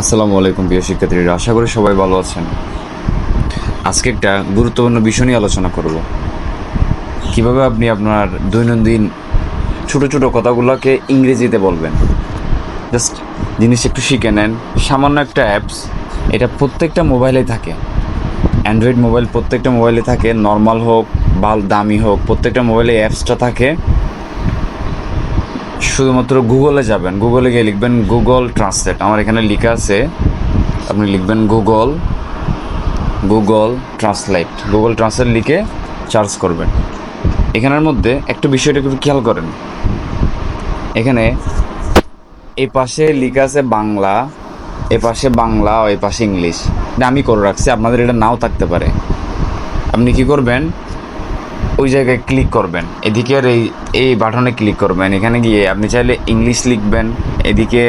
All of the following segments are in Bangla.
আসসালামু আলাইকুম প্রিয় শিক্ষার্থীরা, আশা করি সবাই ভালো আছেন। আজকে একটা গুরুত্বপূর্ণ বিষয় নিয়ে আলোচনা করব। কীভাবে আপনি আপনার দৈনন্দিন ছোট ছোট কথাগুলোকে ইংরেজিতে বলবেন? জাস্ট জিনিস একটু শিখে নেন। সামান্য একটা অ্যাপস, এটা প্রত্যেকটা মোবাইলে থাকে। অ্যান্ড্রয়েড মোবাইল প্রত্যেকটা মোবাইলে থাকে, নর্মাল হোক বাল দামি হোক, প্রত্যেকটা মোবাইলে অ্যাপসটা থাকে। শুধুমাত্র গুগলে যাবেন। গুগলে গিয়ে লিখবেন গুগল ট্রান্সলেট আমার এখানে লেখা আছে, আপনি লিখবেন Google Google Translate Google Translate লিখে চার্জ করবেন। এখানের মধ্যে একটা বিষয়টা একটু খেয়াল করেন। এখানে এই পাশে লেখা আছে বাংলা এ পাশে বাংলা, এই পাশে ইংলিশ। আমি করে রাখছি, আপনাদের এটা নাও থাকতে পারে। আপনি কি করবেন? ওই জায়গায় ক্লিক করবেন। এদিকে এই এই বাটনে ক্লিক করবেন। এখানে গিয়ে আপনি চাইলে ইংলিশ লিখবেন, এদিকে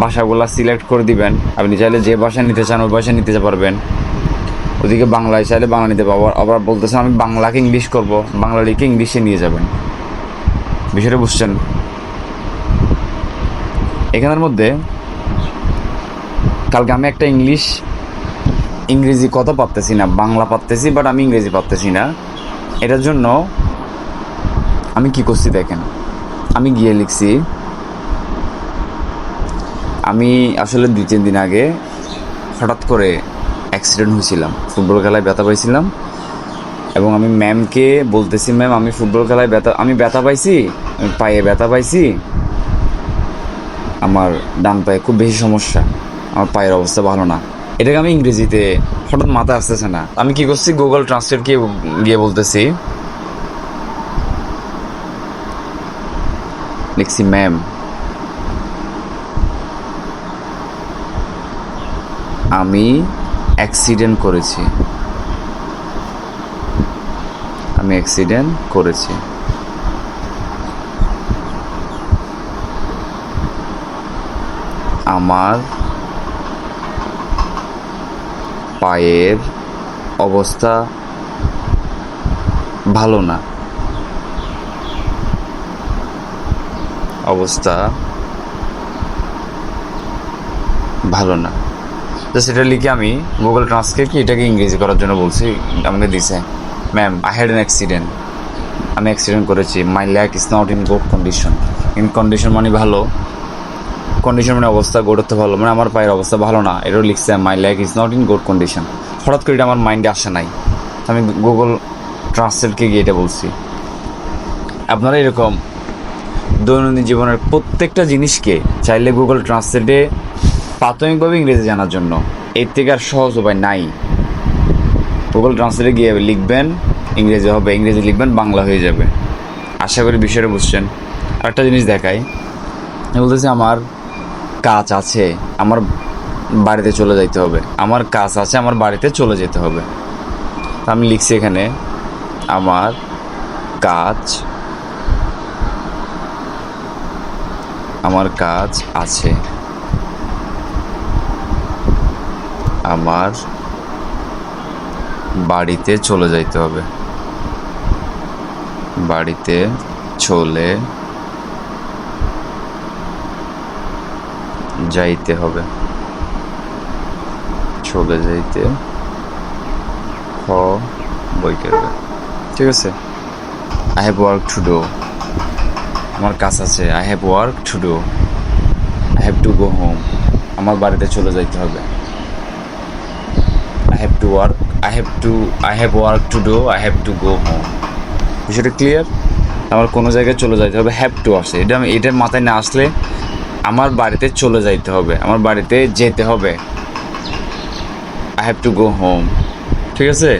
ভাষাগুলো সিলেক্ট করে দিবেন। আপনি চাইলে যে ভাষা নিতে চান ওই ভাষা নিতে পারবেন। ওদিকে বাংলায় চাইলে বাংলা নিতে পারব আবার বলতেছেন আমি বাংলাকে ইংলিশ করব। বাংলা লিখে ইংলিশে নিয়ে যাবেন। বিষয়টা বুঝছেন? এখানের মধ্যে কালকে আমি একটা ইংলিশ ইংরেজি কথা পারতেছি না। বাংলা পারতেছি বাট আমি ইংরেজি পারতেছি না। এটার জন্য আমি কি করছি দেখেন? আমি গিয়ে লিখছি, আমি আসলে দুই, তিন দিন আগে হঠাৎ করে অ্যাক্সিডেন্ট হয়েছিলাম। ফুটবল খেলায় ব্যথা পাইছিলাম এবং আমি ম্যামকে বলতেছি ম্যাম আমি ফুটবল খেলায় ব্যথা, আমি ব্যথা পাইছি পায়ে ব্যথা পাইছি, আমার ডান পায়ে খুব বেশি সমস্যা, আমার পায়ের অবস্থা ভালো না। এটাকে আমি ইংরেজিতে হঠাৎ মাথায় আসতেছে না। আমি কি করছি? গুগল ট্রান্সলেট গিয়ে গিয়ে বলতেছি। লিখছি ম্যাম আমি অ্যাক্সিডেন্ট করেছি। আমি অ্যাক্সিডেন্ট করেছি। আমার পায়ের অবস্থা ভালো না। অবস্থা ভালো না। তো সেটা লিখে আমি গুগল ট্রান্সলেট কি, এটাকে ইংরেজি করার জন্য বলছি, আমাকে দিছে। Ma'am I had an accident আমি অ্যাক্সিডেন্ট করেছি। My leg is not in good condition in condition মানে ভালো। কন্ডিশন মানে অবস্থা গোড়তে ভালো মানে আমার পায়ের অবস্থা ভালো না, এটাও লিখছে my leg is not in good condition হঠাৎ করে এটা আমার মাইন্ডে আসে নাই। আমি গুগল ট্রান্সলেটকে গিয়ে এটা বলছি। আপনারা এরকম দৈনন্দিন জীবনের প্রত্যেকটা জিনিসকে চাইলে গুগল ট্রান্সলেটে প্রাথমিকভাবে ইংরেজি জানার জন্য। এর থেকে আর সহজ উপায় নাই। গুগল ট্রান্সলেটে গিয়ে লিখবেন, ইংরেজি হবে, ইংরেজি লিখবেন, বাংলা হয়ে যাবে। আশা করি বিষয়টা বুঝছেন। আরেকটা জিনিস দেখাই। বলতেছি আমার কাজ আছে, আমার বাড়িতে চলে যাইতে হবে। আমার কাজ আছে, আমার বাড়িতে চলে যেতে হবে। আমি লিখছি এখানে, আমার কাজ আমার কাজ আছে। আমার বাড়িতে চলে যাইতে হবে। বাড়িতে চলে যাইতে হবে। চলে যাইতে হ বই করবে ঠিক আছে? I have work to do আমার কাজ আছে। I have work to do I have to go home আমার বাড়িতে চলে যাইতে হবে। I have to work I have to I have work to do I have to go home বিষয়টা ক্লিয়ার আমার কোনো জায়গায় চলে যাইতে হবে। হ্যাভ টু আসে। এটা আমি এটার মাথায় না আসলে আমার বাড়িতে চলে যাইতে হবে, আমার বাড়িতে যেতে হবে। I have to go home ঠিক আছে?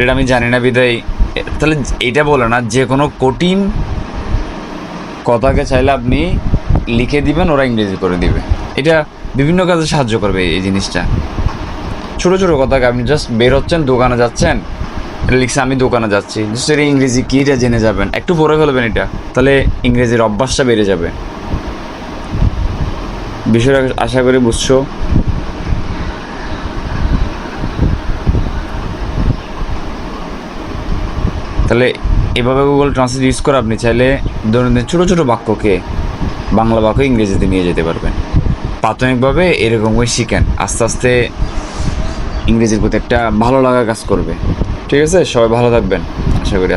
এটা আমি জানি না বিদায়। তাহলে এটা বলে না, যে কোনো কঠিন কথাকে চাইলে আপনি লিখে দিবেন, ওরা ইংরেজি করে দিবে। এটা বিভিন্ন কাজে সাহায্য করবে এই জিনিসটা। ছোটো ছোটো কথাকে আপনি জাস্ট বের হচ্ছেন দোকানে যাচ্ছেন লিখছে, আমি দোকানে যাচ্ছি। জাস্ট এটা ইংরেজি কী এটা জেনে যাবেন। একটু পরে ফেলবেন এটা, তাহলে ইংরেজির অভ্যাসটা বেড়ে যাবে। বিষয়টা আশা করি বুঝছ। তাহলে এভাবে গুগল ট্রান্সলেট ইউজ করে আপনি চাইলে দৈনন্দিন ছোটো ছোটো বাক্যকে বাংলা বাক্য ইংরেজিতে নিয়ে যেতে পারবেন। প্রাথমিকভাবে এরকম এরকমই শিখেন, আস্তে আস্তে ইংরেজির প্রতি একটা ভালো লাগা কাজ করবে। ঠিক আছে? সবাই ভালো থাকবেন। আশা করি